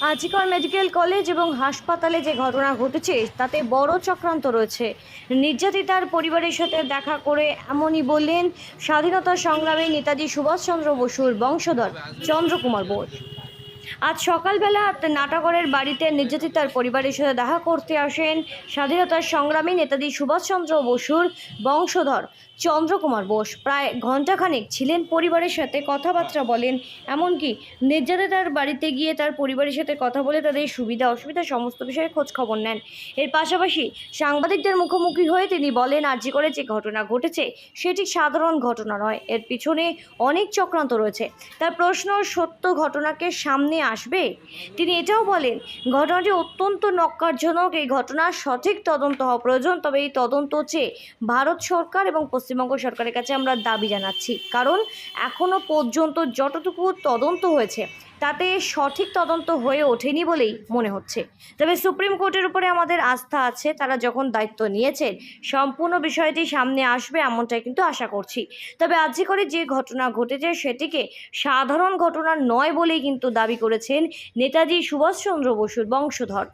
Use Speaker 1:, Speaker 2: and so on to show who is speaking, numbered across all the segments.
Speaker 1: আজিকর medical college এবং হাসপাতালে যে ঘটনা ঘটেছে, তাতে বড় চক্রান্ত রয়েছে। নির্যাতিতার পরিবারের সাথে দেখা করে এমনই বললেন স্বাধীনতা সংগ্রামী নেতাজি সুভাষচন্দ্র বসুর বংশধর চন্দ্রকুমার বোস। আজ সকালবেলা নাটাগড়ের বাড়িতে নির্যাতিতার পরিবারের সাথে দেখা করতে আসেন স্বাধীনতার সংগ্রামী নেতাজি সুভাষচন্দ্র বসুর বংশধর চন্দ্রকুমার বোস। প্রায় ঘণ্টাখানেক ছিলেন পরিবারের সাথে কথাবার্তা বলেন, এমনকি নির্যাতিতার বাড়িতে গিয়ে তার পরিবারের সাথে কথা বলে তাদের সুবিধা অসুবিধা সমস্ত বিষয়ে খোঁজ খবর নেন। এর পাশাপাশি সাংবাদিকদের মুখোমুখি হয়ে তিনি বলেন, আর আর্জি করে যে ঘটনা ঘটেছে, সেটি সাধারণ ঘটনা নয়। এর পিছনে অনেক চক্রান্ত রয়েছে। তার প্রশ্ন সত্য ঘটনাকে সামনে আসবে। তিনি এটাও বলেন, ঘটনাটি অত্যন্ত নক্কারজনক এই ঘটনার সঠিক তদন্ত হওয়া প্রয়োজন, তবে এই তদন্ত চেয়ে ভারত সরকার এবং পশ্চিমবঙ্গ সরকারের কাছে আমরা দাবি জানাচ্ছি। কারণ এখনও পর্যন্ত যতটুকু তদন্ত হয়েছে তাতে সঠিক তদন্ত হয়ে ওঠেনি বলেই মনে হচ্ছে। তবে সুপ্রিম কোর্টের উপরে আমাদের আস্থা আছে, তারা যখন দায়িত্ব নিয়েছেন, সম্পূর্ণ বিষয়টি সামনে আসবে এমনটাই কিন্তু আশা করছি। তবে আজকে করে যে ঘটনা ঘটেছে সেটিকে সাধারণ ঘটনা নয় বলেই কিন্তু দাবি করেছেন নেতাজি সুভাষচন্দ্র বসুর বংশধর।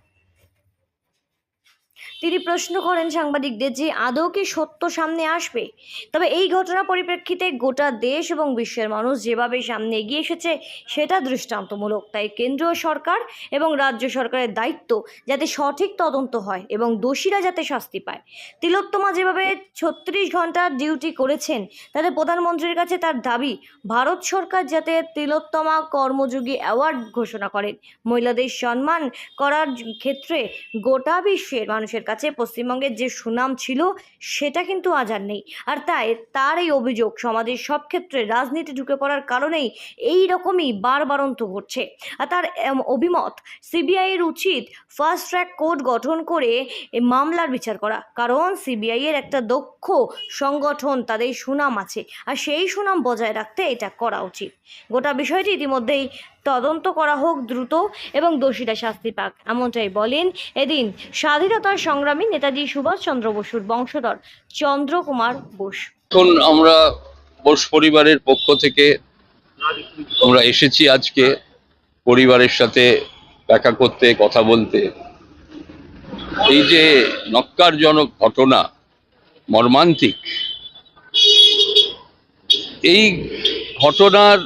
Speaker 1: তিনি প্রশ্ন করেন সাংবাদিকদের যে আদৌ কি সত্য সামনে আসবে। তবে এই ঘটনা পরিপ্রেক্ষিতে গোটা দেশ এবং বিশ্বের মানুষ যেভাবে সামনে এগিয়ে এসেছে, সেটা দৃষ্টান্তমূলক। তাই কেন্দ্রীয় সরকার এবং রাজ্য সরকারের দায়িত্ব যাতে সঠিক তদন্ত হয় এবং দোষীরা যাতে শাস্তি পায়। তিলোত্তমা যেভাবে ছত্রিশ ঘণ্টা ডিউটি করেছেন, তাতে প্রধানমন্ত্রীর কাছে তার দাবি, ভারত সরকার যাতে তিলোত্তমা কর্মযোগী অ্যাওয়ার্ড ঘোষণা করেন। মহিলাদের সম্মান করার ক্ষেত্রে গোটা বিশ্বের মানুষের কাছে পশ্চিমবঙ্গের যে সুনাম ছিল, সেটা কিন্তু আজ আর নেই। আর তাই, তার এই অভিযোগ সমাজের সব ক্ষেত্রে রাজনীতি ঢুকে পড়ার কারণেই এই রকমই বারবারন্ত ঘটছে। আর তার অভিমত সিবিআইয়ের উচিত ফার্স্ট ট্র্যাক কোর্ট গঠন করে মামলার বিচার করা। কারণ সিবিআই এর একটা দক্ষ সংগঠন, তাদের সুনাম আছে। আর সেই সুনাম বজায় রাখতে এটা করা উচিত। গোটা বিষয়টি ইতিমধ্যেই তদন্ত করা হোক দ্রুত এবং দোষীরা শাস্তি পাক। এমনটাই বলেন এদিন স্বাধীনতার সংগ্রামী নেতাজি সুভাষচন্দ্র বসুর বংশধর চন্দ্রকুমার বোস।
Speaker 2: এখন আমরা বোস পরিবারের পক্ষ থেকে আমরা এসেছি আজকে পরিবারের সাথে দেখা করতে, কথা বলতে। এই যে নক্কারজনক ঘটনা, মর্মান্তিক, এই ঘটনার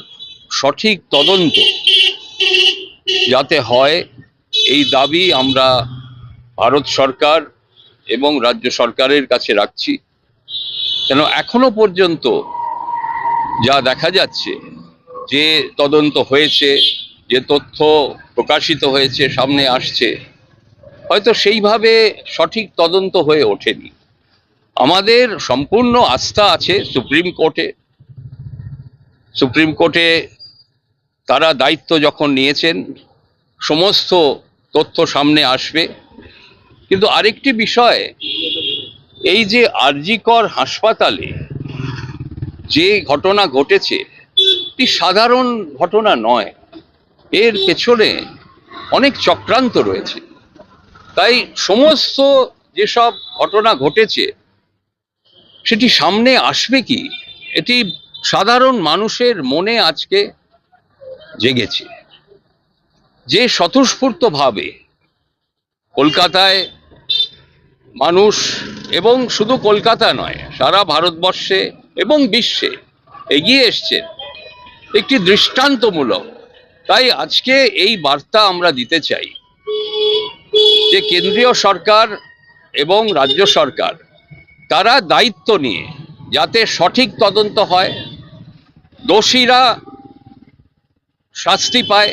Speaker 2: সঠিক তদন্ত যাতে হয়, এই দাবি আমরা ভারত সরকার এবং রাজ্য সরকারের কাছে রাখছি। কেন এখনও পর্যন্ত যা দেখা যাচ্ছে, যে তদন্ত হয়েছে, যে তথ্য প্রকাশিত হয়েছে, সামনে আসছে, হয়তো সেইভাবে সঠিক তদন্ত হয়ে ওঠেনি। আমাদের সম্পূর্ণ আস্থা আছে সুপ্রিম কোর্টে। সুপ্রিম কোর্টে তারা দায়িত্ব যখন নিয়েছেন সমস্ত তথ্য সামনে আসবে। কিন্তু আরেকটি বিষয়, এই যে আরজিকর হাসপাতালে যে ঘটনা ঘটেছে, এটি সাধারণ ঘটনা নয়। এর পেছনে অনেক চক্রান্ত রয়েছে। তাই সমস্ত যেসব ঘটনা ঘটেছে, সেটি সামনে আসবে কি? এটি সাধারণ মানুষের মনে আজকে জেগেছে। যে স্বতঃস্ফূর্তভাবে কলকাতায় মানুষ এবং শুধু কলকাতা নয়, সারা ভারতবর্ষে এবং বিশ্বে এগিয়ে এসছেন একটি দৃষ্টান্তমূলক। তাই আজকে এই বার্তা আমরা দিতে চাই যে কেন্দ্রীয় সরকার এবং রাজ্য সরকার, তারা দায়িত্ব নিয়ে যাতে সঠিক তদন্ত হয়, দোষীরা শাস্তি পায়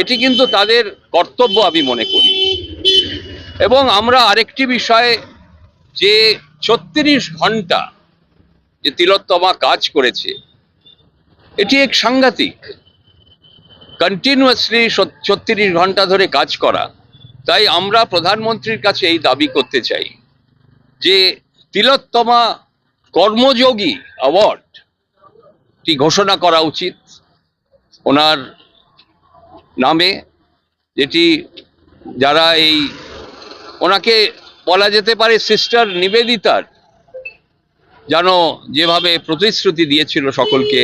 Speaker 2: এটি কিন্তু তাদের কর্তব্য আমি মনে করি। এবং আমরা আরেকটি বিষয়ে যে ছত্রিশ ঘণ্টা যে তিলোত্তমা কাজ করেছে, এটি এক সাংঘাতিক। কন্টিনিউয়াসলি ছত্রিশ ঘণ্টা ধরে কাজ করা। তাই আমরা প্রধানমন্ত্রীর কাছে এই দাবি করতে চাই যে তিলোত্তমা কর্মযোগী অ্যাওয়ার্ড টি ঘোষণা করা উচিত। ওনার নামে, যেটি যারা এই, ওনাকে বলা যেতে পারে সিস্টার নিবেদিতার, যেন যেভাবে প্রতিশ্রুতি দিয়েছিল সকলকে,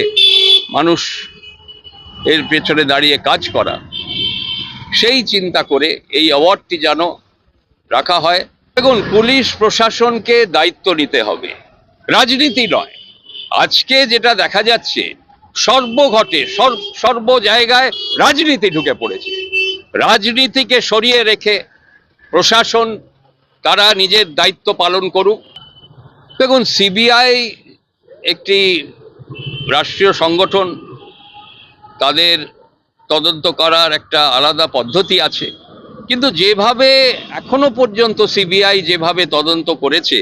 Speaker 2: মানুষ এর পেছনে দাঁড়িয়ে কাজ করা। সেই চিন্তা করে এই অ্যাওয়ার্ডটি যেন রাখা হয়। দেখুন, পুলিশ প্রশাসনকে দায়িত্ব নিতে হবে। রাজনীতি নয়। আজকে যেটা দেখা যাচ্ছে সর্বঘটে সর্ব জায়গায় রাজনীতি ঢুকে পড়েছে। রাজনীতিকে সরিয়ে রেখে প্রশাসন, তারা নিজের দায়িত্ব পালন করুক। দেখুন, সিবিআই একটি রাষ্ট্রীয় সংগঠন, তাদের তদন্ত করার একটা আলাদা পদ্ধতি আছে। কিন্তু যেভাবে এখনও পর্যন্ত সিবিআই যেভাবে তদন্ত করেছে,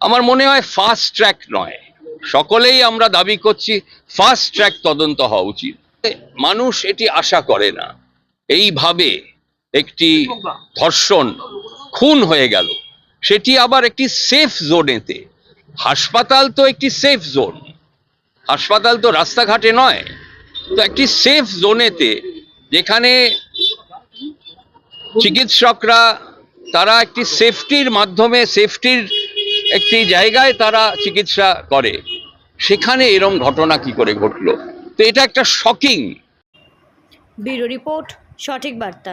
Speaker 2: আমার মনে হয় ফাস্ট ট্র্যাক নয়। সকলেই আমরা দাবি করছি ফাস্ট ট্র্যাক তদন্ত হওয়া উচিত। মানুষ এটি আশা করে না। এইভাবে একটি ধর্ষণ, খুন হয়ে গেল। সেটি আবার একটি সেফ জোনেতে হাসপাতাল তো একটি সেফ জোন হাসপাতাল তো রাস্তাঘাটে নয়। তো একটি সেফ জোনেতে যেখানে চিকিৎসকরা, তারা একটি সেফটির মাধ্যমে সেফটির একটি জায়গায় তারা চিকিৎসা করে। সেখানে এরম ঘটনা কি করে ঘটলো? তো এটা একটা শকিং
Speaker 1: ব্যুরো রিপোর্ট, সঠিক বার্তা।